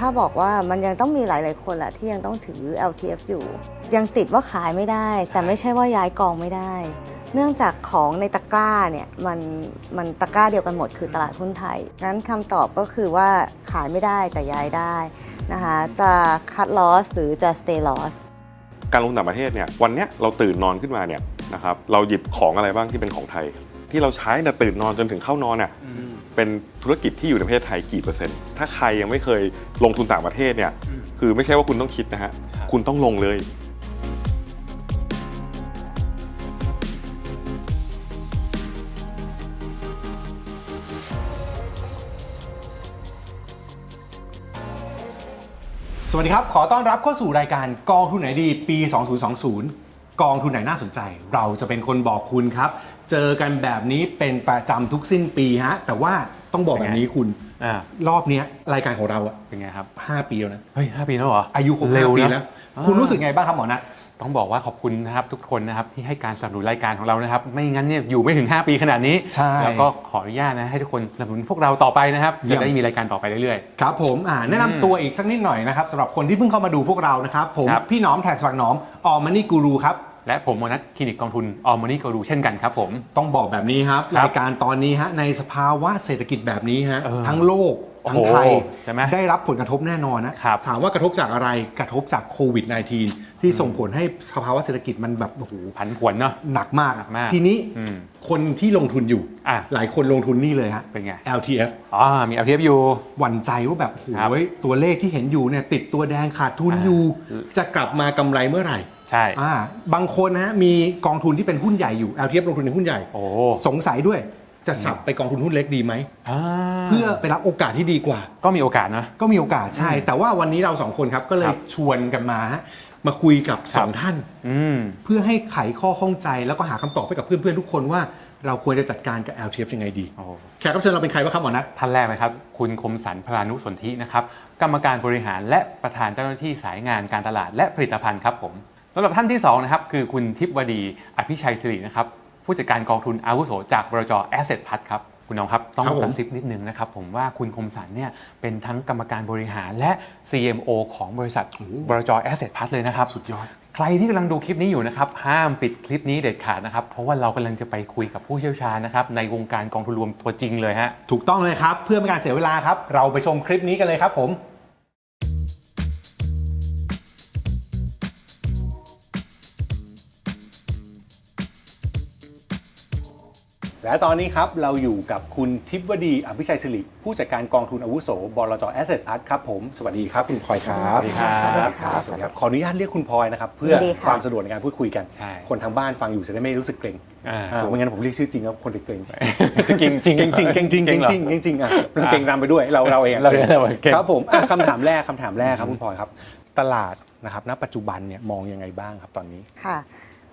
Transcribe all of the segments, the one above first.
ถ้าบอกว่ามันยังต้องมีหลาย ๆ คนแหละที่ยังต้องถือ LTF อยู่ ยังติดว่าขายไม่ได้ แต่ไม่ใช่ว่าย้ายกองไม่ได้ เนื่องจากของในตะกร้าเนี่ยมันมันตะกร้าเดียวกันหมดคือตลาดหุ้นไทยงั้นคำตอบก็คือว่าขายไม่ได้แต่ย้ายได้นะคะจะ cut loss หรือจะ stay loss การลงต่างประเทศเนี่ยวันเนี้ยเราตื่นนอนขึ้นมาเนี่ยนะครับเราหยิบของอะไรบ้างที่เป็นของไทย ที่เราใช้แต่ยตื่นนอนจนถึงเข้านอนเนี่ย เป็นธุรกิจที่อยู่ในประเทศไทยกี่เปอร์เซ็นต์ถ้าใครยังไม่เคยลงทุนต่างประเทศเนี่ยคือไม่ใช่ว่าคุณต้องคิดนะฮะคุณต้องลงเลยสวัสดีครับ ขอต้อนรับเข้าสู่รายการกองทุนไหนดี ปี 2020 กองทุนไหนน่าสนใจ เราจะเป็นคนบอกคุณครับ เจอกันแบบนี้เป็นประจำทุกสิ้นปีฮะแต่ว่าต้องบอกแบบนี้คุณอ่ารอบเนี้ยรายการของเราอะเป็นไงครับ5ปีแล้วนะเฮ้ยห้าปีแล้วเหรออายุครบเร็ว5ปีนะแล้ว คุณรู้สึกไงบ้างครับหมอนัท ต้องบอกว่าขอบคุณนะครับทุกคนนะครับที่ให้การสนับสนุนรายการของเรานะครับ ไม่งั้นเนี่ยอยู่ไม่ถึง 5 ปีขนาดนี้ ใช่ แล้วก็ขออนุญาตนะให้ทุกคนสนับสนุนพวกเราต่อไปนะครับเยี่ยจะมได้มีรายการต่อไปเรื่อย ครับผมอ่าแนะนำตัวอีกสักนิดหน่อยนะครับสำหรับคนที่เพิ่งเข้ามาดูพวกเรานะครับ ผมครับ พี่หน้อมแท็กสวักหน้อมออม n นี่กูรูครับ ๆ และผมโมนัทคลินิกกองทุนออม o นี่กรูเช่นกันครับผม ต้องบอกแบบนี้ครับ ครับรายการตอนนี้ฮะในสภาวะเศรษฐกิจแบบนี้ฮะเออทั้งโลกโอ้ ทั้งโหไทยใช่ไหมได้รับผลกระทบแน่นอนนะครับถามว่ากระทบจากอะไรกระทบจากโควิด -19 ที่ส่งผลให้สภาวะเศรษฐกิจมันแบบโอ้โหผันผวนเนาะหนักมากหนักมากทีนี้อืมคนที่ลงทุนอยู่อะหลายคนลงทุนนี่เลยฮะเป็นไง LTF อ๋อมี LTF อยู่หวั่นใจว่าแบบโอ้โหครับตัวเลขที่เห็นอยู่เนี่ยติดตัวแดงขาดทุนอ่าอยู่ จะกลับมากำไรเมื่อไหร่ใช่อ่าบางคนนะฮะมีกองทุนที่เป็นหุ้นใหญ่อยู่ LTF ลงทุนในหุ้นใหญ่โอ้สงสัยด้วย จะสับไปกองทุนหุ้นเล็กดีไหมอ่าเพื่อไปรับโอกาสที่ดีกว่า ก็มีโอกาสนะ ก็มีโอกาสใช่ แต่ว่าวันนี้เราสองคนครับก็เลคยรับชวนกันมาฮะมาคุยกับสองท่านอืมเพื่อให้ไขข้อข้องใจแล้วก็หาคำตอบให้กับเพื่อนๆทุกคนว่าเราควรจะจัดการกับ LTF ยังไงดีโอ้แขกรับเชิญเราเป็นใครบ้างครับหมอนัทท่านแรกนะครับ คุณคมสันพลานุสนธินะครับ กรรมการบริหารและประธานเจ้าหน้าที่สายงานการตลาดและผลิตภัณฑ์ครับผมสำหรับท่านที่สองนะครับคือคุณทิพวดีอภิชัยสิรินะครับ ผู้จัดการกองทุนอาวุโสจากบรจ Asset พัฒครับคุณน้องครับ ต้องครับผมกระซิบนิดนึงนะครับ ผมว่าคุณคมสันเนี่ยเป็นทั้งกรรมการบริหารและ CMO ของบริษัทบรจ Asset พัฒเลยนะครับ สุดยอด ใครที่กำลังดูคลิปนี้อยู่นะครับ ห้ามปิดคลิปนี้เด็ดขาดนะครับ เพราะว่าเรากำลังจะไปคุยกับผู้เชี่ยวชาญนะครับในวงการกองทุนรวมตัวจริงเลยฮะถูกต้องเลยครับเพื่อไม่ให้การเสียเวลาครับเราไปชมคลิปนี้กันเลยครับผม และตอนนี้ครับเราอยู่กับคุณทิพวดีอภิชัยสิริผู้จัดการกองทุนอาวุโสบลจ Asset Art ครับผม สวัสดีครับคุณพลอยครับสวัสดีครับสวัสดีครับสวัสดีครับ ขออนุญาตเรียกคุณพลอยนะครับ เพื่อยินดีค่ะความสะดวกในการพูดคุยกันใช่คนทางบ้านฟังอยู่จะได้ไม่รู้สึกเกรงอ่าอ่าไม่งั้นผมเรียกชื่อจริงแล้วคนจะเกรงจริงจริงเก่งจริงเก่งจริงเก่งจริงเก่งจริงอะเราเก่งตามไปด้วยเราเราเองเราเองเราเก่งครับผมอะคำถามแรกคำถามแรกครับคุณพลอยครับ ตลาดนะครับณปัจจุบันเนี่ยมองยังไงบ้างครับตอนนี้ค่ะ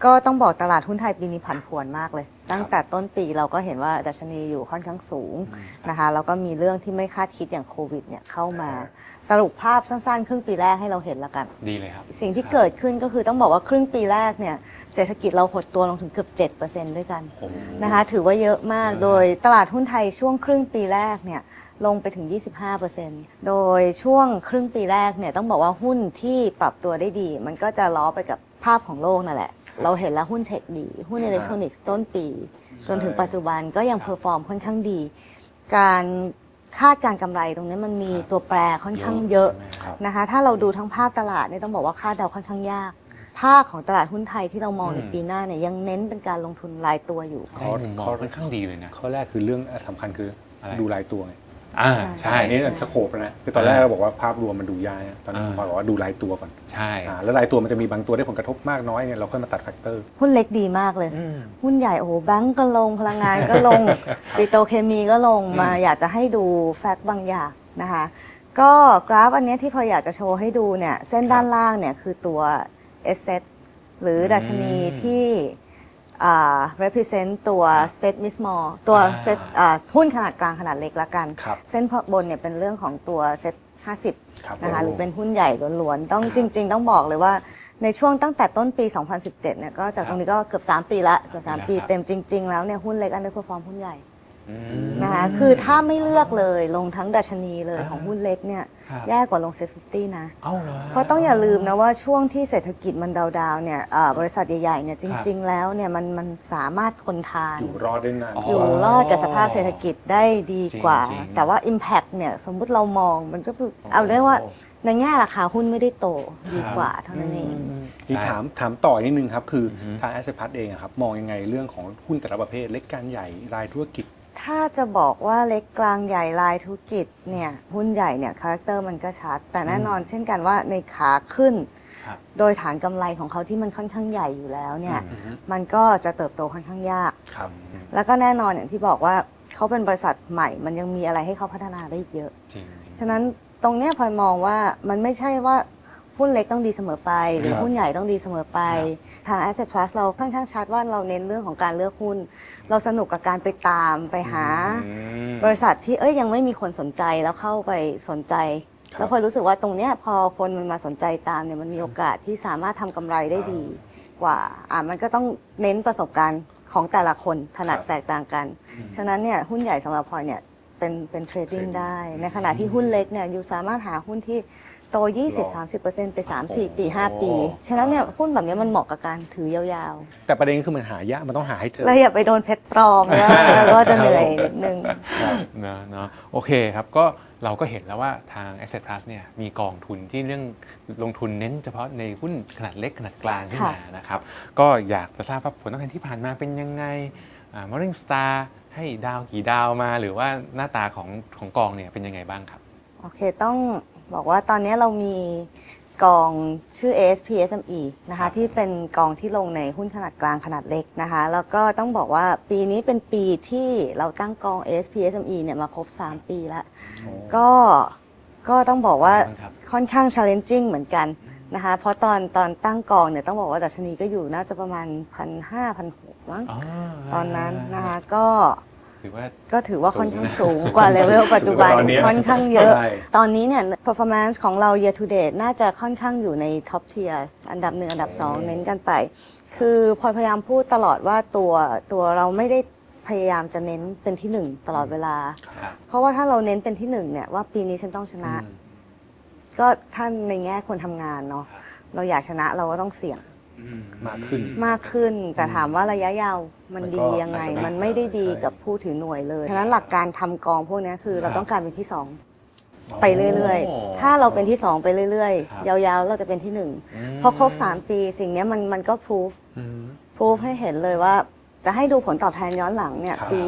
ก็ต้องบอกตลาดหุ้นไทยปีนี้ผันผวนมากเลย ตั้งแต่ต้นปีเราก็เห็นว่าดัชนีอยู่ค่อนข้างสูงนะคะแล้วก็มีเรื่องที่ไม่คาดคิดอย่างโควิดเนี่ยเข้ามาสรุปภาพสั้นๆ ครึ่งปีแรกให้เราเห็นแล้วกัน ดีเลยครับ สิ่งที่เกิดขึ้นก็คือต้องบอกว่าครึ่งปีแรกเนี่ยเศรษฐกิจเราหดตัวลงถึงเกือบ 7%ด้วยกันนะคะถือว่าเยอะมากโดยตลาดหุ้นไทยช่วงครึ่งปีแรกเนี่ยลงไปถึง 25%โดยช่วงครึ่งปีแรกเนี่ยต้องบอกว่าหุ้นที่ปรับตัวได้ดี มันก็จะล้อไปกับภาพของโลกนั่นแหละ เราเห็นแล้วหุ้นเทคดี หุ้นอิเล็กทรอนิกส์ต้นปี จนถึงปัจจุบันก็ยังเพอร์ฟอร์มค่อนข้างดี การคาดการกำไรตรงนี้มันมีตัวแปรค่อนข้างเยอะครับ นะคะ ถ้าเราดูทั้งภาพตลาดเนี่ยต้องบอกว่าคาดเดาค่อนข้างยาก ภาคของตลาดหุ้นไทยที่เรามองในอืม ปีหน้าเนี่ยยังเน้นเป็นการลงทุนรายตัวอยู่ ข้อมุมมองค่อนข้างดีเลยนะ ข้อแรกคือเรื่องสำคัญคืออะไร ดูรายตัวไง อ่าใช่ใช่อันนี้สโคปแล้วนะคือตอนแรกเราบอกว่าภาพรวมมันดูยากนะตอนนี้อ่าคุณพลอยบอกว่าดูรายตัวก่อนใช่อ่าแล้วรายตัวมันจะมีบางตัวได้ผลกระทบมากน้อยเนี่ยเราค่อยมาตัดแฟกเตอร์หุ้นเล็กดีมากเลยอืมหุ้นใหญ่โอ้โหแบงก์ก็ลงพลังงานก็ลงปิโตรเคมีก็ลงมาอยากจะให้ดูแฟกต์บางอย่างนะคะก็กราฟอันเนี้ยที่พออยากจะโชว์ให้ดูเนี่ยเส้นด้านล่างเนี่ยคือตัว S set หรือดัชนีที่อ่า represent ตัว set m i s m a l ตัวอ่า set อ่าหุ้นขนาดกลางขนาดเล็กละกัน ครับเส้นบนเนี่ยเป็นเรื่องของตัว set 50ครับนะคะ ผม หรือเป็นหุ้นใหญ่ล้วนๆ ต้องจริง ๆ ต้องบอกเลยว่าในช่วงตั้งแต่ต้นปี 2017 เนี่ยก็จากตรงนี้ก็เกือบ 3 ปีละ เกือบ 3 ปีครับเต็มจริง ๆ แล้วเนี่ยหุ้นเล็กอันเดอร์เพอร์ฟอร์มหุ้นใหญ่ นะคะคือถ้าไม่เลือกเลยลงทั้งดัชนีเลยของหุ้นเล็กเนี่ยครับแย่กว่าลงเซ็ตฟิฟตี้นะเอ้าเหรอเพราะต้องอย่าลืมนะว่าช่วงที่เศรษฐกิจมันดาวๆเนี่ยอ่าบริษัทใหญ่ๆเนี่ยจริง ๆ แล้วเนี่ยมันมันสามารถทนทาน อยู่รอดได้นานอ๋ออยู่รอดกับสภาพเศรษฐกิจได้ดีกว่าจริงๆแต่ว่า Impact เนี่ยสมมุติเรามองมันก็คือเอาเรียกว่าในแง่ราคาหุ้นไม่ได้โตดีกว่าเท่านั้นเองที่ถามถามต่อนิดนึงครับ คือทาง Asset Plus เองอะครับมองยังไงเรื่องของหุ้นแต่ละประเภทเล็กกลางใหญ่รายธุรกิจ ถ้าจะบอกว่าเล็กกลางใหญ่รายธุรกิจเนี่ยหุ้นใหญ่เนี่ยคาแรคเตอร์มันก็ชัด แต่แน่นอนเช่นกันว่าในขาขึ้น ครับ โดยฐานกำไรของเขาที่มันค่อนข้างใหญ่อยู่แล้วเนี่ยมันก็จะเติบโตค่อนข้างยาก ครับแล้วก็แน่นอนอย่างที่บอกว่าเขาเป็นบริษัทใหม่ มันยังมีอะไรให้เขาพัฒนาได้อีกเยอะ จริง ฉะนั้นตรงเนี้ยพลอยมองว่ามันไม่ใช่ว่า หุ้นเล็กต้องดีเสมอไป หรือครับหุ้นใหญ่ต้องดีเสมอไป ทาง Asset Plus เราค่อนข้างชัดว่าเราเน้นเรื่องของการเลือกหุ้น เราสนุกกับการไปตามไปหาบริษัทที่เอ้ยยังไม่มีคนสนใจแล้วเข้าไปสนใจ ครับ แล้วพลอยรู้สึกว่าตรงเนี้ยพอคนมันมาสนใจตามเนี่ยมันมีโอกาสที่สามารถทำกำไรได้ดีกว่าอะมันก็ต้องเน้นประสบการณ์ของแต่ละคนถนัดแตกต่างกัน ฉะนั้นเนี่ยหุ้นใหญ่สำหรับพลอยเนี่ยเป็นเป็นเทรดดิ้งได้ ในขณะที่หุ้นเล็กเนี่ยอยู่สามารถหาหุ้นที่ โต 20-30%ไป 3-4 ปี 5 ปี ฉะนั้นเนี่ยหุ้นแบบนี้มันเหมาะกับการถือยาวแต่ประเด็นคือมันหายากมันต้องหาให้เจๆอเลยอย่าไปโดนเพชรปลอมแล้วแล้วก็จะเหนื่อยนิดนึงเนอะเนอะโอเคครับก็เราก็เห็นแล้วว่าทาง Asset Plus เนี่ยมีกองทุนที่เรื่องลงทุนเน้นเฉพาะในหุ้นขนาดเล็กขนาดกลางขึ้นมานะครับ ก็อยากจะทราบว่าผลตอบแทนที่ผ่านมาเป็นยังไงอ่า Morning Star ให้ดาวกี่ดาวมา หรือว่าหน้าตาของของกองเนี่ยเป็นยังไงบ้างครับ โอเค ต้อง บอกว่าตอนนี้เรามีกองชื่อ ASP SME นะครัคะบที่เป็นกองที่ลงในหุ้นขนาดกลางขนาดเล็กนะคะ แล้วก็ต้องบอกว่าปีนี้เป็นปีที่เราตั้งกอง ASP SME เนี่ยมาครบ 3 ปีแล้ว ก็ก็ต้องบอกว่าบ้างครับค่อนข้าง challenging เหมือนกันนะคะ เพราะตอนตอนตั้งกองเนี่ยต้องบอกว่าดัชนีก็อยู่น่าจะประมาณพันห้าพันหกมั้งอ๋อตอนนั้นนะคะก็ ถือว่า ก็ถือว่าค่อนข้างสูงกว่าเลเวลปัจจุบันตอนเนี้ยค่อนข้างเยอะใช่ตอนนี้เนี่ย performance ของเรา year to date น่าจะค่อนข้างอยู่ใน top tier อันดับหนึ่งอันดับสองเน้นกันไป คือพลอยพยายามพูดตลอดว่าตัวตัวเราไม่ได้พยายามจะเน้นเป็นที่หนึ่งตลอดเวลาครับเพราะว่าถ้าเราเน้นเป็นที่หนึ่งเนี่ยว่าปีนี้ฉันต้องชนะ ก็ถ้าในแง่คนทำงานเนาะเราอยากชนะเราก็ต้องเสี่ยง มากขึ้น มากขึ้น แต่ถามว่าระยะยาวมันมันก็ดียังไง อาจจะไม่มันไม่ได้ดีใช่กับผู้ถือหน่วยเลยฉะนั้นหลักการทำกองพวกเนี้ยคือเราครับ ต้องการเป็นที่สองไปเรื่อยโอ้ๆถ้าเราเป็นที่สองไปเรื่อยครับ ๆ ยาวๆ เราจะเป็นที่หนึ่งพอครบ 3 ปีสิ่งเนี้ยมันมันก็พิสูจอืมพิสูจให้เห็นเลยว่าจะให้ดูผลตอบแทนย้อนหลังเนี่ย ครับปี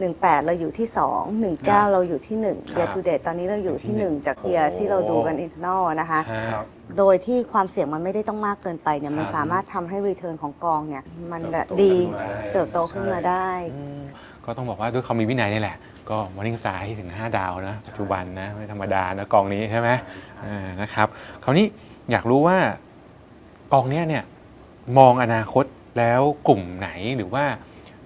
18 เราอยู่ที่ 2 19 เราอยู่ที่1 year to date ตอนนี้เราอยู่ที่ 1 จาก year ที่เราดูกัน internal นะคะ ครับ โดยที่ความเสี่ยงมันไม่ได้ต้องมากเกินไปเนี่ยมันครับสามารถทำให้รีเทิร์นของกองเนี่ยมันเติบโตดีขึ้นมาได้เติบโตขึ้นมาได้ อืมก็ต้องบอกว่าด้วยความมีวินัยนี่แหละ ก็ Morning Star ให้ถึง 5 ดาวนะ ปัจจุบันนะ ไม่ธรรมดานะกองนี้ใช่ไหมอ่านะครับ คราวนี้อยากรู้ว่ากองเนี้ยเนี่ยมองอนาคตแล้วกลุ่มไหนหรือว่า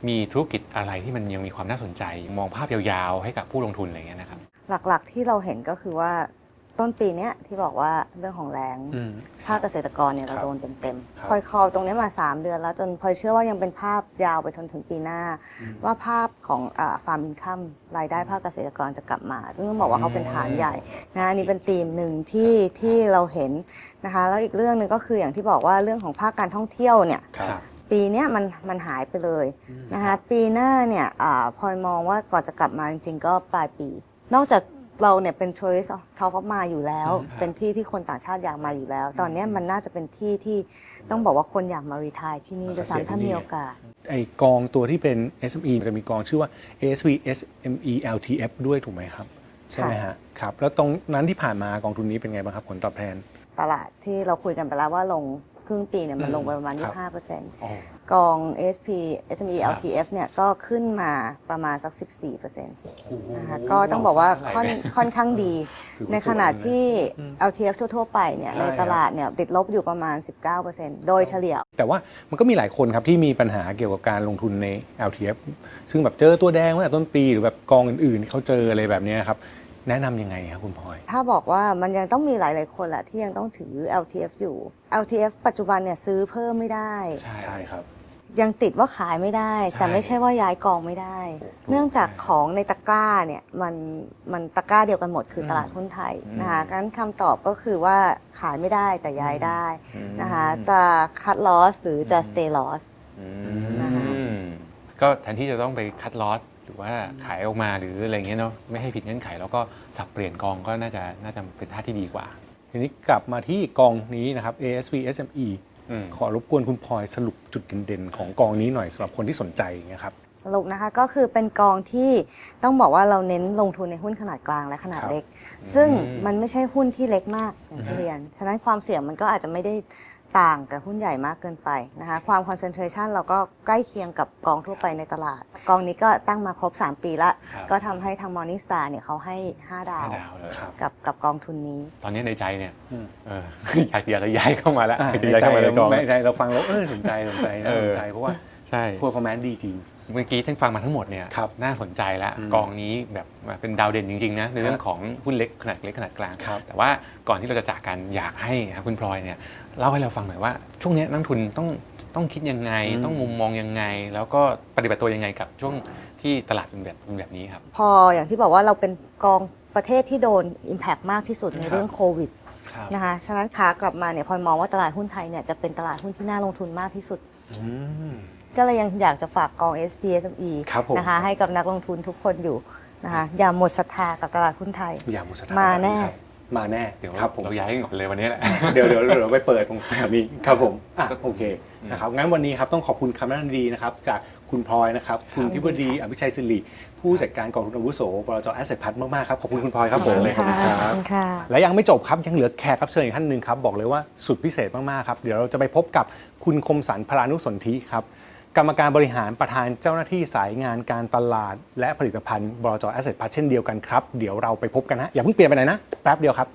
มีธุรกิจอะไรที่มันยังมีความน่าสนใจ มองภาพยาวๆ ให้กับผู้ลงทุนอะไรอย่างเงี้ยนะครับ หลักๆที่เราเห็นก็คือว่าต้นปีเนี้ยที่บอกว่าเรื่องของแรงอืม ภาคเกษตรกรเนี่ยเราครับโดนเต็มครับ ๆพลอยคอลตรงเนี้ยมา 3 เดือนแล้วจนพลอยเชื่อว่ายังเป็นภาพยาวไปจนถึงปีหน้า ว่าภาพของฟาร์มอินคัมรายได้ภาคเกษตรกรจะกลับมา ซึ่งต้องบอกว่าเขาเป็นฐานใหญ่นะอันนี้เป็นธีมหนึ่งที่ที่เราเห็นนะคะแล้วอีกเรื่องหนึ่งก็คืออย่างที่บอกว่าเรื่องของภาคการท่องเที่ยวเนี่ย ครับ ปีเนี้ยมันมันหายไปเลยนะคะปีหน้าเนี่ยอาพลอยมองว่าก่อนจะกลับมาจริงๆก็ปลายปี นอกจากเราเนี่ยเป็น tourist top of มาอยู่แล้ว เป็นที่ที่คนต่างชาติอยากมาอยู่แล้ว ตอนเนี้ยมันน่าจะเป็นที่ที่ต้องบอกว่าคนอยากมารีทายที่นี่ด้วยซ้ำถ้ามีโอกาสไอกองตัวที่เป็น SME มันจะมีกองชื่อว่า ASV SME LTF ด้วยถูกไหมครับ ใช่ไหมฮะครับ แล้วตรงนั้นที่ผ่านมากองทุนนี้เป็นไงบ้างครับผลตอบแทน ตลาดที่เราคุยกันไปแล้วว่าลง ครึ่งปีเนี่ยมันลงไปประมาณครับ25%อ๋อกอง SP SME ครับ LTF เนี่ยก็ขึ้นมาประมาณสัก 14%นะคะก็ต้องบอกว่าค่อนค่อนข้างดีถือว่าในขณะสูงนะที่ LTF ทั่ว ๆ ไปเนี่ยใช่ในตลาดเนี่ยติดลบอยู่ประมาณ 19%โดยเฉลี่ย แต่ว่ามันก็มีหลายคนครับที่มีปัญหาเกี่ยวกับการลงทุนใน LTF ซึ่งแบบเจอตัวแดงตั้งแต่ต้นปีหรือแบบกองอื่นๆที่เขาเจออะไรแบบเนี้ยครับ แนะนำยังไงครับคุณพลอย ถ้าบอกว่ามันยังต้องมีหลาย ๆ คนแหละที่ยังต้องถือ LTF อยู่ LTF ปัจจุบันเนี่ยซื้อเพิ่มไม่ได้ ใช่ใช่ครับ ยังติดว่าขายไม่ได้แต่ใช่ไม่ใช่ว่าย้ายกองไม่ได้ เนื่องจากของในตะกร้าเนี่ยมันมันตะกร้าเดียวกันหมดคือตลาดหุ้นไทยนะคะงั้นคำตอบก็คือว่าขายไม่ได้แต่ย้ายได้นะคะจะคัดลอสหรือจะ stay loss นะคะอืมก็แทนที่จะต้องไปคัดลอส หรือว่าขายออกมาหรืออะไรเงี้ยเนาะไม่ให้ผิดเงื่อนไข แล้วก็สับเปลี่ยนกองก็น่าจะน่าจะเป็นท่าที่ดีกว่า ทีนี้กลับมาที่กองนี้นะครับ ASV SME อืมขอรบกวนคุณพลอยสรุปจุดเด่นๆ ของกองนี้หน่อยสำหรับคนที่สนใจอย่างเงี้ยครับสรุปนะคะก็คือเป็นกองที่ต้องบอกว่าเราเน้นลงทุนในหุ้นขนาดกลางและขนาดครับเล็ก ซึ่งมันไม่ใช่หุ้นที่เล็กมากอย่างที่เรียน ฉะนั้นความเสี่ยงมันก็อาจจะไม่ได้ ต่างกับหุ้นใหญ่มากเกินไปนะคะความคอนเซนเทรชันเราก็ใกล้เคียงกับกองทั่วไปในตลาด กองนี้ก็ตั้งมาครบ 3 ปีละ ครับ ก็ทำให้ทาง Morningstar เนี่ยเขาให้ 5 ดาว ห้าดาวเลยกับกับกองทุนนี้ ตอนนี้ในใจเนี่ยอืม เออ อยากอยากจะย้ายเข้ามาแล้วอ่าอยากในจะย้ายใจเข้ามาในกองในใจเราฟังแล้วเออสนใจสนใจน่าเออ สนใจเพราะว่า ใช่ performance ดีจริง เมื่อกี้ท่านฟังมาทั้งหมดเนี่ยครับน่าสนใจแล้วอืมกองนี้แบบเป็นดาวเด่นจริงๆนะในเรื่องของหุ้นเล็กขนาดเล็กขนาดกลาง ครับแต่ว่าก่อนที่เราจะจากกันอยากให้ครับคุณพลอยเนี่ย เล่าให้เราฟังหน่อยว่า ช่วงนี้นักทุนต้องต้องคิดยังไงอืมต้องมุมมองยังไง แล้วก็ปฏิบัติตัวยังไงกับช่วงที่ตลาดเป็นแบบเป็นแบบนี้ครับ พออย่างที่บอกว่าเราเป็นกองประเทศที่โดน Impact มากที่สุดในครับเรื่องโควิดครับนะคะฉะนั้นขากลับมาเนี่ยพลอยมองว่าตลาดหุ้นไทยเนี่ยจะเป็นตลาดหุ้นที่น่าลงทุนมากที่สุดอืมก็เลยยังอยากจะฝากกอง SPSME ครับผมนะคะให้กับนักลงทุนทุกคนอยู่นะคะอย่าหมดศรัทธากับตลาดหุ้นไทย อย่าหมดศรัทธมาแน่ครับ มาแน่เดี๋ยวครับผมเราย้ายกันก่อนเลยวันนี้แหละเดี๋ยวเดี๋ยวเดี๋ยวเราไปเปิดตรงแบบนี้ครับผมอะโอเคนะครับงั้นวันนี้ครับต้องขอบคุณคำแนะนำดีๆนะครับจากคุณพลอยนะครับคุณทิบดีอภิชัยสิริผู้จัดการกองทุนอาวุโสบลจแอสเซทพัทมากๆครับขอบคุณคุณพลอยครับผมขอบคุณค่ะขอบคุณครับขอบคุณค่ะและยังไม่จบครับยังเหลือแขกรับเชิญอีกท่านหนึ่งครับบอกเลยว่าสุดพิเศษมากๆครับเดี๋ยวเราจะไปพบกับคุณคมสันพรานุสนธิครับ กรรมการบริหารประธานเจ้าหน้าที่สายงานการตลาด และผลิตภัณฑ์บลจแอสเซทพัทเช่นเดียวกันครับ เดี๋ยวเราไปพบกันฮะอย่าเพิ่งเปลี่ยนไปไหนนะแป๊บเดียวครับ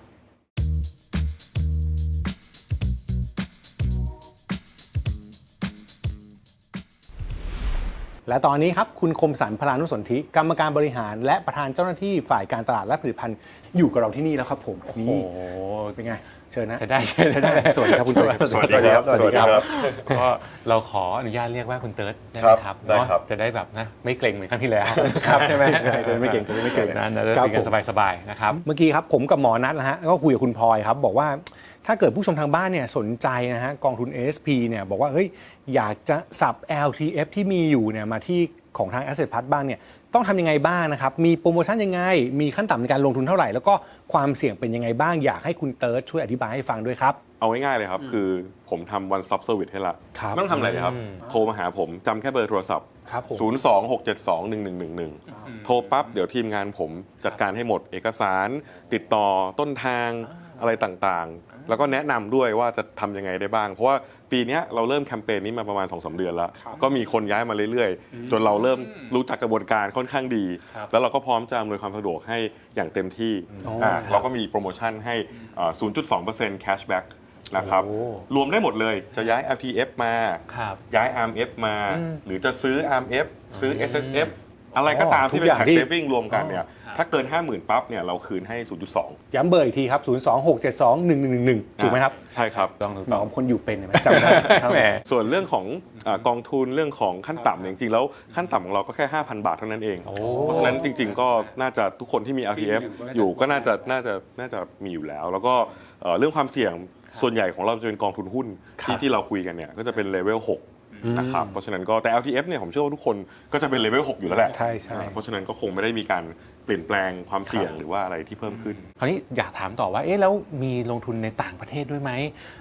และตอนนี้ครับคุณคมสันพลานุสนธิกรรมการบริหาร และประธานเจ้าหน้าที่ฝ่ายการตลาดและผลิตภัณฑ์อยู่กับเราที่นี่แล้วครับผมโอ้นี่โหเป็นไง เชิญนะ จะได้ใช่ได้สวัสดีครับคุณเติร์ดสวัสดีครับสวัสดีครับก็เราขออนุญาตเรียกว่าคุณเติร์ดได้ไหครัมบครับได้เนาะครับจะได้แบบนะไม่เกรงเหมือนครั้งที่แล้วครับใช่ไหมใช่จะได้ไม่เกรงจะได้ไม่เกรงนั่นนะจะครับคุยกันผมสบายๆนะครับเมื่อกี้ครับผมกับหมอนัทนะฮะก็คุยกับคุณพลอยครับบอกว่า ถ้าเกิดผู้ชมทางบ้านเนี่ยสนใจนะฮะกองทุน ASP เนี่ยบอกว่าเฮ้ยอยากจะสับ LTF ที่มีอยู่เนี่ยมาที่ของทาง Asset p a t บ้างเนี่ยต้องทำยังไงบ้างนะครับ มีโปรโมชั่นยังไง มีขั้นต่ำในการลงทุนเท่าไหร่ แล้วก็ความเสี่ยงเป็นยังไงบ้าง อยากให้คุณเติร์ดช่วยอธิบายให้ฟังด้วยครับ เอาง่ายๆเลยครับ คือผมทำ one stop service ให้ละครับไม่ต้องทำอะไรเลยครับ อืม โทรมาหาผมจำแค่เบอร์โทรศัพท์ ครับผม 026721111 โทรปั๊บ เดี๋ยวทีมงานผมจัดการให้หมดเอกสาร ติดต่อต้นทาง อะไรต่างๆ แล้วก็แนะนำด้วยว่าจะทำยังไงได้บ้าง เพราะว่าปีเนี้ยเราเริ่มแคมเปญนี้มาประมาณ2อสเดือนแล้ว ก็มีคนย้ายมาเรื่อยๆ จนเราเริ่มรู้จักกระบวนการค่อนข้างดี แล้วเราก็พร้อมจะอำนวยความสะดวกให้อย่างเต็มที่อ๋ออ่าเราก็มีโปรโมชั่นให้อ่า0.2% cashback นะครับโอ้รวมได้หมดเลยจะย้าย LTF มาครับย้าย RMF มา หรือจะซื้อ RMF ซื้อ SSF อะไรก็ตามที่ทุเป็กอย่างน tax ที่ saving รวมกันเนี่ย ถ้าเกิน 50,000 ปั๊บเนี่ยเราคืนให้ 0.2 ย้ำเบอร์อีกทีครับ 026721111 ถูกไหมครับใช่ครับ ต้องถูกหมต้อองคนอยู่เป็นเห็นไหมจำได้ครับ แหม ส่วนเรื่องของอากองทุนเรื่องของขั้นต่ำเนี่ยจริงๆ แล้วขั้นต่ำของเราก็แค่ 5,000 บาทเท่านั้นเองโอ้เพราะฉะนั้นจริงๆ ก็น่าจะทุกคนที่มี LTF อยู่ก็น่าจะน่าจะน่าจะมีอยู่แล้ว แล้วก็เอ่อเรื่องความเสี่ยงส่วนใหญ่ของเราจะเป็นกองทุนหุ้นครับที่ที่เราคุยกันเนี่ยก็จะเป็นเลเวล6นะครับเพราะฉะนั้นก็แต่ LTF เนี่ยผมเชื่อว่าทุกคนก็จะเป็นเลเวล6อยู่แล้วแหละใช่ใช่เพราะฉะนั้นก็คงไม่ได้มีการ เปลี่ยนแปลงความเสี่ยงหรือว่าอะไรที่เพิ่มขึ้น คราวนี้อยากถามต่อว่าเอ๊ะแล้วมีลงทุนในต่างประเทศด้วยไหม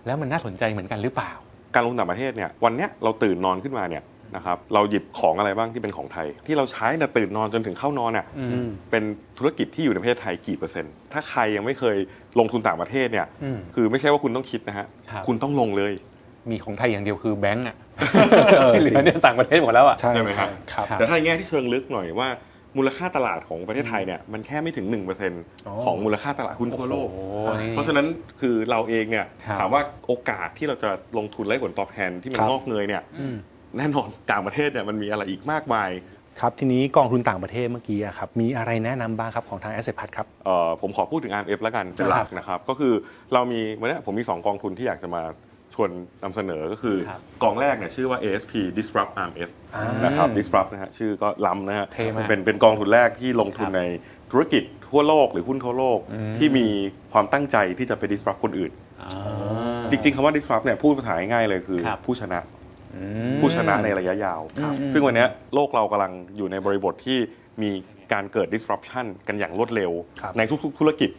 แล้วมันน่าสนใจเหมือนกันหรือเปล่า การลงทุนต่างประเทศเนี่ยวันเนี้ยเราตื่นนอนขึ้นมาเนี่ยนะครับเราหยิบของอะไรบ้างที่เป็นของไทย ที่เราใช้แต่ยตื่นนอนจนถึงเข้านอนเนี่ยอืมเป็นธุรกิจที่อยู่ในประเทศไทยกี่เปอร์เซ็นต์ถ้าใครยังไม่เคยลงทุนต่างประเทศเนี่ยอืมคือไม่ใช่ว่าคุณต้องคิดนะฮะครับ คุณต้องลงเลย มีของไทยอย่างเดียวคือแบงก์อะที่เหลือเนี่ยต่างประเทศหมดแล้วอะใช่ใช่ไหมครับครับ ครับ แต่ถ้าในแง่ที่เชิงลึกหน่อยว่า มูลค่าตลาดของประเทศไทยเนี่ยมันแค่ไม่ถึง 1%ของมูลค่าตลาดหุ้นทั่วโลกโอ้นี่เพราะฉะนั้นคือเราเองเนี่ยครับถามว่าโอกาสที่เราจะลงทุนไล่ผลตอบแทนที่มันครับงอกเงยเนี่ยแน่นอนต่างประเทศเนี่ยมันมีอะไรอีกมากมายครับทีนี้กองทุนต่างประเทศเมื่อกี้อะครับมีอะไรแนะนำบ้างครับของทาง Asset p a t ครับเอ่อผมขอพูดถึง RMF แล้วกันเป็นหลักนะครับ ก็คือเรามีวันนี้ผมมี 2 กองทุนที่อยากจะมา ชวนนำเสนอก็คือครับกองแรกเนี่ยชื่อว่า ASP Disrupt RMF อ่านนะครับ Disrupt นะฮะชื่อก็ล้ำนะฮะเท่มากเป็นเป็นกองทุนแรกที่ลงทุนครับในธุรกิจทั่วโลกหรือหุ้นทั่วโลกที่มีความตั้งใจที่จะไป disrupt คนอื่น อ่า จริง ๆคำว่า disrupt เนี่ยพูดภาษาง่ายๆเลยคือ ครับ ผู้ชนะ อืม ผู้ชนะในระยะยาว ครับซึ่งวันเนี้ยโลกเรากำลังอยู่ในบริบทที่มี การเกิด disruption กันอย่างรวดเร็วครับในทุกๆ ธุรกิจ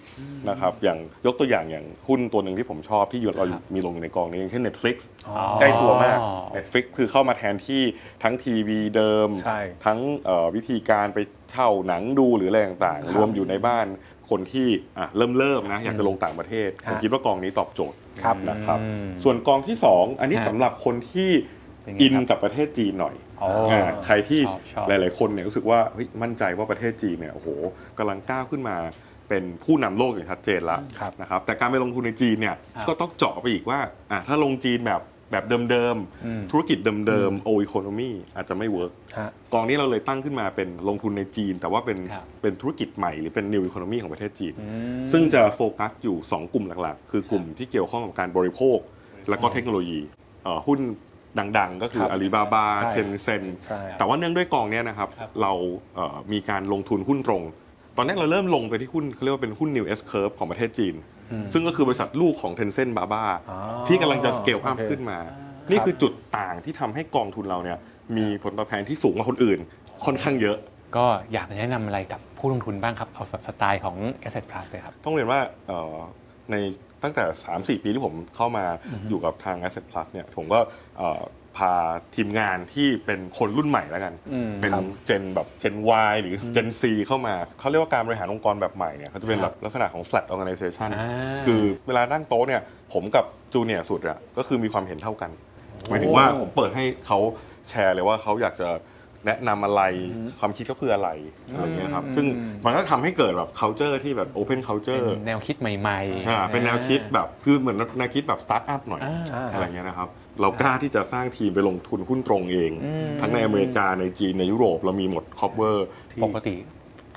นะครับอย่างยกตัวอย่างอย่างหุ้นตัวหนึ่งที่ผมชอบที่เราอยู่มีลงอยู่ในกองนี้อย่างเช่น Netflix อ๋อใกล้ตัวมากอ๋อ Netflix คือเข้ามาแทนที่ทั้งทีวีเดิมใช่ทั้งเอ่อวิธีการไปเช่าหนังดูหรืออะไรต่างครับๆรวมอยู่ในบ้านคนที่อะเริ่มเริ่มๆนะอยากจะลงต่างประเทศฮะผมคิดว่ากองนี้ตอบโจทย์ครับนะครับอืมส่วนกองที่ 2 อันนี้ฮะสำหรับคนที่ เป็นไงอินครับ กับประเทศจีนหน่อยอ๋ออ่าใครที่ชอบชอบ หลายๆคนเนี่ยรู้สึกว่าเฮ้ยมั่นใจว่าประเทศจีนเนี่ยโอ้โหกำลังก้าวขึ้นมาเป็นผู้นำโลกอย่างชัดเจนแล้วครับนะครับแต่การไปลงทุนในจีนเนี่ยครับก็ต้องเจาะไปอีกว่าอะถ้าลงจีนแบบแบบเดิมอืม ๆธุรกิจเดิมๆโออีโคโนมีอาจจะไม่เวิร์ก ฮะ กองนี้เราเลยตั้งขึ้นมาเป็นลงทุนในจีน แต่ว่าเป็นครับเป็นธุรกิจใหม่หรือเป็น new economy ของประเทศจีนอืมซึ่งจะโฟกัสอยู่ 2 กลุ่มหลักๆ คือกลุ่มที่เกี่ยวข้องกับการบริโภค แล้วก็เทคโนโลยีเอ่อหุ้น ดังๆ ก็คือครับอาลีบาบาใช่เทนเซนใช่แต่ว่าเนื่องด้วยกองเนี้ยนะครับ ครับ เราเอ่อมีการลงทุนหุ้นตรง ตอนนี้เราเริ่มลงไปที่หุ้นเขาเรียกว่าเป็นหุ้น New S Curve ของประเทศจีน ซึ่งก็คือบริษัทลูกของ Tencent Baba อ๋อที่กำลังจะสเกลอัพโอเค ขึ้นมา นี่คือจุดต่างที่ทำให้กองทุนเราเนี่ยมีผลตอบแทนที่สูงกว่าคนอื่น ค่อนข้างเยอะ ก็อยากจะแนะนำอะไรกับผู้ลงทุนบ้างครับ เอาแบบสไตล์ของ Asset Plus เลยครับ ต้องเรียนว่าเอ่อใน ตั้งแต่ 3-4 ปีที่ผมเข้ามาอยู่กับทาง Asset Plus เนี่ยผมก็เอ่อพาทีมงานที่เป็นคนรุ่นใหม่แล้วกันอืมเป็นครับเจนแบบเจน Y หรือเจน C เข้ามา เขาเรียกว่าการบริหารองค์กรแบบใหม่เนี่ยเขาจะเป็นคแบรับบลักษณะของ flat organization อ่าคือเวลานั่งโต๊ะเนี่ยผมกับจูเนียร์สุดอะก็คือมีความเห็นเท่ากัน หมายถึงว่าผมเปิดให้เขาแชร์เลยว่าเขาอยากจะ แนะนำอะไรความคิดเขาคืออะไรอะไรเงี้ยครับซึ่งมันก็ทำให้เกิดแบบ culture ที่แบบ open เป็ culture นแนวคิดใหม่ๆ อ่าเป็นแนวคิดแบบคือเหมือนแนวคิดแบบสตาร์ทอัพหน่อยอ่า อะไรเงี้ยนะครับ เรากล้าที่จะสร้างทีมไปลงทุนหุ้นตรงเอง ทั้งในอเมริกาในจีนในยุโรปเรามีหมด cover ปกติ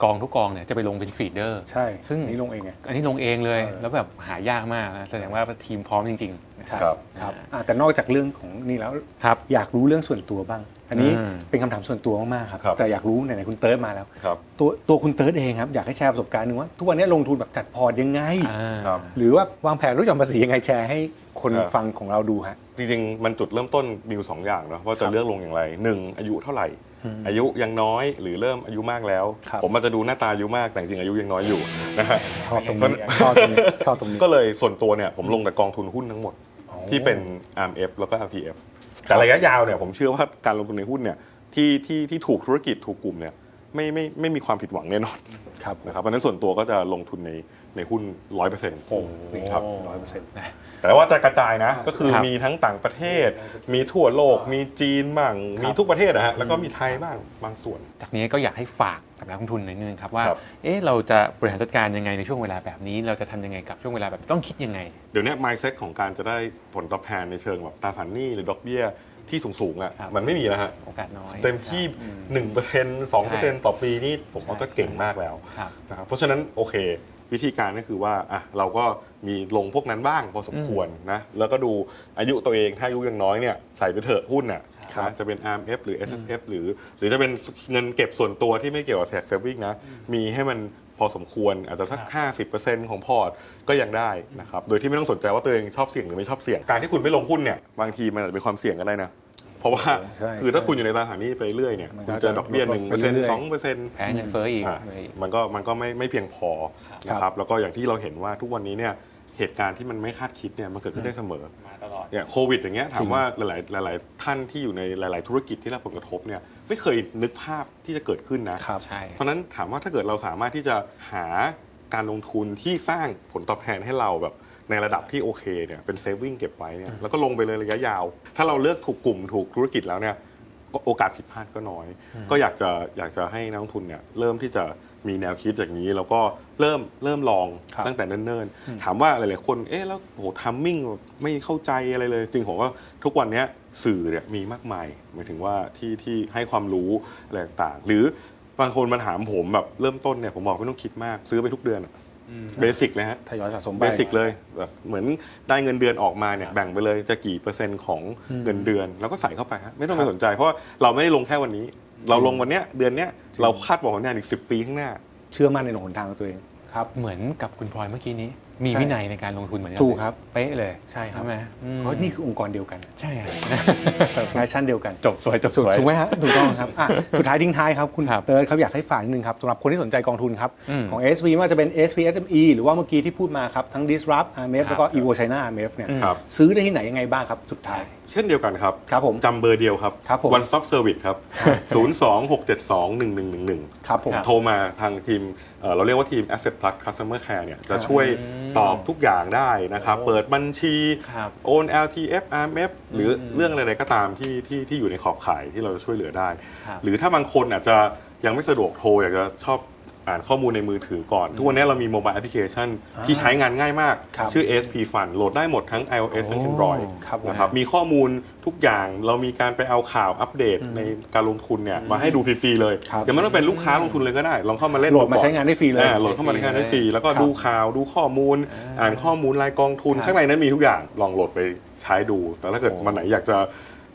กองทุกกองเนี่ยจะไปลงเป็นฟีดเดอร์ใช่ซึ่งนี่ลงเองไง อันนี้ลงเองเลยเออ แล้วแบบหายากมากนะแสดงว่าทีมพร้อมจริงๆนะใช่ครับครับอ่าแต่นอกจากเรื่องของนี่แล้วครับ อยากรู้เรื่องส่วนตัวบ้าง อันนี้อืม เป็นคำถามส่วนตัวมากๆครับ ครับ แต่อยากรู้ไหนๆคุณเติร์ดมาแล้ว ครับ ตัวตัวคุณเติร์ดเองครับอยากให้แชร์ประสบการณ์หนึ่งว่าทุกวันนี้ลงทุนแบบจัดพอร์ตยังไง อ่า ครับ หรือว่าวางแผนลดหย่อนภาษียังไงแชร์ให้คนครับ ฟังของเราดูฮะ จริงๆ มันจุดเริ่มต้นมีอยู่สองอย่างเนาะว่าคจะรับเลือกลงอย่างไรหนึ่งอายุเท่าไหร่ อายุยังน้อยหรือเริ่มอายุมากแล้ว ครับ ผมอาจจะดูหน้าตาอายุมากแต่จริงๆอายุยังน้อยอยู่นะฮะ ชอบตรงนี้ชอบตรงนี้ชอบตรงนี้ ก็เลยส่วนตัวเนี่ยผมลงแต่กองทุนหุ้นทั้งหมดอ๋อที่เป็น RMF แล้วก็ RPF แต่ระยะยาวเนี่ยผมเชื่อว่าการลงทุนในหุ้นเนี่ยที่ที่ที่ถูกธุรกิจถูกกลุ่มเนี่ยไม่ไม่ไม่มีความผิดหวังแน่นอนครับ นะครับเพราะฉะนั้นส่วนตัวก็จะลงทุนใน ในหุ้นร้อยเปอร์เซ็นต์ครับร้อยเปอร์เซ็นต์แต่ว่าจะกระจายนะ ก็คือครับมีทั้งต่างประเทศ มีทั่วโลก มีจีนบ้าง มีทุกประเทศนะฮะ แล้วก็มีไทยบ้างบางส่วน จากนี้ก็อยากให้ฝากกับนักลงทุนหน่อยนึงครับว่า ครับ เอ๊ะเราจะบริหารจัดการยังไงในช่วงเวลาแบบนี้ เราจะทำยังไงกับช่วงเวลาแบบต้องคิดยังไง เดี๋ยวนี้ mindset ของการจะได้ผลตอบแทนในเชิงแบบตราสารหนี้หรือดอกเบี้ยที่สูงๆอะ ครับ มันไม่มีแล้วฮะ โอกาสน้อย เต็มที่ 1% 2%ต่อปีนี่ผมว่าก็เก่งมากแล้วครับ นะครับ เพราะฉะนั้นโอเค วิธีการก็คือว่าอะเราก็มีลงพวกนั้นบ้างพอสมควรนะแล้วก็ดูอายุตัวเองถ้าอายุยังน้อยเนี่ยใส่ไปเถอะหุ้นน่ะครับนะจะเป็น RMF หรือ S S F หรือ หรือจะเป็นเงินเก็บส่วนตัวที่ไม่เกี่ยวกับ tax saving นะ มีให้มันพอสมควรอาจจะสัก 50%ของพอร์ตก็ยังได้นะครับ โดยที่ไม่ต้องสนใจว่าตัวเองชอบเสี่ยงหรือไม่ชอบเสี่ยง การที่คุณไม่ลงหุ้นเนี่ย บางทีมันอาจจะเป็นความเสี่ยงก็ได้นะ เพราะว่าใช่คือถ้าใช่คุณอยู่ในตราสารหนี้ไปเรื่อยเนี่ยมันคุก็ณเจอดอกเบี้ยจะหลนึ่ดงไปเปอร์เซ็นต์เรื่อยๆสองเปอร์เซ็นต์ แพ้เงินเฟ้ออีก อะเลยมันก็มันก็ไม่ไม่เพียงพอนะครับแล้วก็อย่างที่เราเห็นว่าทุกวันนี้เนี่ยเหตุการณ์ที่มันไม่คาดคิดเนี่ยมันเกิดขึ้นได้เสมอมาตลอดเนี่ยโควิดอย่างเงี้ยถามว่าหลาย ๆ หลาย ๆ ท่านที่อยู่ในหลาย ๆ ธุรกิจที่รับผลกระทบเนี่ยไม่เคยนึกภาพที่จะเกิดขึ้นนะ ครับ ใช่ เพราะฉะนั้นถามว่าถ้าเกิดเราสามารถที่จะหาการลงทุนที่สร้างผลตอบแทนให้เราแบบ ในระดับที่โอเคเนี่ยเป็นเซฟวิ่งเก็บไว้เนี่ยแล้วก็ลงไปเลยระยะยาว ถ้าเราเลือกถูกกลุ่มถูกธุรกิจแล้วเนี่ยก็โอกาสผิดพลาดก็น้อย ก็อยากจะอยากจะให้นักลงทุนเนี่ยเริ่มที่จะมีแนวคิดอย่างนี้ แล้วก็เริ่มเริ่มลองครับตั้งแต่เนิ่นๆ ถามว่าหลายๆคนเอ๊ะแล้วโหทัมมิ่งไม่เข้าใจอะไรเลย จริงผมว่าทุกวันเนี้ยสื่อเนี่ยมีมากมายหมายถึงว่าที่ที่ให้ความรู้อะไรต่างๆ หรือบางคนมาถามผมแบบเริ่มต้นเนี่ยผมบอกไม่ต้องคิดมากซื้อไปทุกเดือนอะ เบสิกเลยฮะทยอยสะสมไป เบสิกเลยแบบเหมือนได้เงินเดือนออกมาเนี่ยแบ่งไปเลยจะกี่เปอร์เซ็นต์ของเงินเดือน แล้วก็ใส่เข้าไปฮะไม่ต้องไปสนใจ เพราะว่าเราไม่ได้ลงแค่วันนี้ เราลงวันเนี้ยเดือนเนี้ยเราคาดหวังผลงานอีก 10 ปีข้างหน้า เชื่อมั่นในหนทางของตัวเองครับ เหมือนกับคุณพลอยเมื่อกี้นี้ มีใช่วินัยในการลงทุนเหมือนกัถูกครับ เป๊ะเลยใช่ครับ ไหมอืมเพราะนี่คือองค์กรเดียวกันใช่ครับแพชชั่นเดียวกันจบสวยจบสวย ถูกไหมฮะถูกต้องครับอะสุดท้ายทิ้งท้ายครับ คุณครับเติร์ดครับอยากให้ฝากนิดนึงครับสำหรับคนที่สนใจกองทุนครับ อืมของ SP ไม่ว่าจะเป็น SP SME หรือว่าเมื่อกี้ที่พูดมาครับ ทั้ง Disrupt RMF แล้วก็ครับ Evo China RMF เนี่ยครับ ซื้อได้ที่ไหนยังไงบ้างครับสุดท้ายเช่นเดียวกันครับครับผมจำเบอร์เดียวครับครับผม One Stop Service ครับ 026721111 ครับผม โทรมาทางทีมเอ่อเราเรียกว่าทีม Asset Plus Customer Care เนี่ยจะช่วยตอบทุกอย่างได้นะครับ เปิดบัญชี ครับ โอน LTF RMF หรือเรื่องอะไรๆก็ตามที่ที่ที่อยู่ในขอบข่ายที่เราจะช่วยเหลือได้ ครับ หรือถ้าบางคนอาจจะยังไม่สะดวกโทรอยากจะชอบ อ่านข้อมูลในมือถือก่อน ทุกวันนี้เรามีโมบายแอปพลิเคชันที่ใช้งานง่ายมาก ครับชื่อ SP Fund โหลดได้หมดทั้ง iOS ทั้ง Android ครับผมนะครับมีข้อมูลทุกอย่างเรามีการไปเอาข่าวอัปเดตในการลงทุนเนี่ยมาให้ดูฟรีๆเลยครับ เดี๋ยวไม่ต้องเป็นลูกค้าลงทุนเลยก็ได้ ลองเข้ามาเล่นโหลดมาก่อ ใช้งานได้ฟรีเลย อ่าโหลดเข้ามาใช้งานได้ฟรีแล้วก็ครับดูข่าวดูข้อมูล อ่านข้อมูลรายกองทุน ข้างในนั้นมีทุกอย่างลองโหลดไป ใช้ดู แต่ถ้าเกิดวันไหนอยากจะ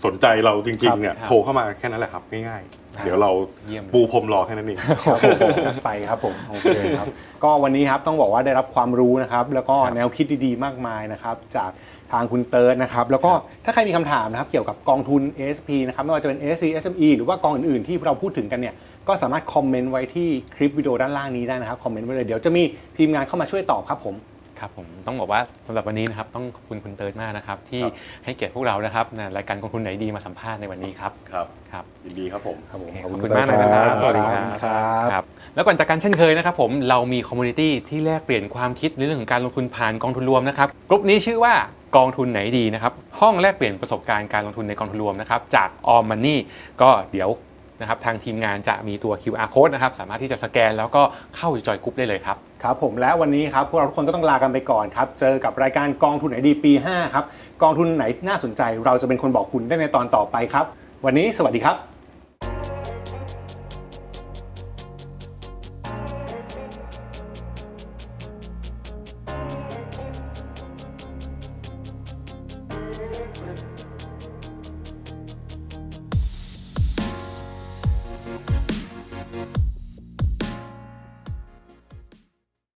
สนใจเราจริงๆเนี่ยครับ โทรเข้ามาแค่นั้นแหละครับง่ายๆ เดี๋ยวเราเยี่ยม ปูพรมรอแค่นั้นเอง ครับผมจัดไปครับผมโอเคครับ ก็วันนี้ครับต้องบอกว่าได้รับความรู้นะครับ แล้วก็ครับแนวคิดดีๆ มากมายนะครับ จากทางคุณเติร์ดนะครับ แล้วก็ถ้าใครมีคำถามนะครับ เกี่ยวกับกองทุน ASP นะครับไม่ว่าจะเป็น ASC SME หรือว่ากองอื่นๆ ที่เราพูดถึงกันเนี่ย ก็สามารถคอมเมนต์ไว้ที่คลิปวิดีโอด้านล่างนี้ได้นะครับ คอมเมนต์ไว้เลย เดี๋ยวจะมีทีมงานเข้ามาช่วยตอบครับผม ครับผมต้องบอกว่าสำหรับวันนี้นะครับต้องขอบคุณคุณเติร์ดมากนะครับ ที่ครับ ให้เกียรติพวกเรานะครับในรายการกองทุนไหนดีมาสัมภาษณ์ในวันนี้ครับครับ ครับ ยินดีครับผม ครับผมโอเคขอบคุณมากนะครับ สวัสดีครับครับ ครับ แล้วก่อนจากกันเช่นเคยนะครับผมเรามีคอมมูนิตี้ที่แลกเปลี่ยนความคิดในเรื่องของการลงทุนผ่านกองทุนรวมนะครับกลุ่มนี้ชื่อว่ากองทุนไหนดีนะครับห้องแลกเปลี่ยนประสบการณ์การลงทุนในกองทุนรวมนะครับจากออมมันนี่ก็เดี๋ยว นะครับทางทีมงานจะมีตัว QR code นะครับสามารถที่จะสแกนแล้วก็เข้าจอยกรุ๊ปได้เลยครับ ครับผมและวันนี้ครับพวกเราทุกคนก็ต้องลากันไปก่อนครับ เจอกับรายการกองทุนไหนดีปี 5 ครับ กองทุนไหนน่าสนใจ เราจะเป็นคนบอกคุณได้ในตอนต่อไปครับ วันนี้สวัสดีครับ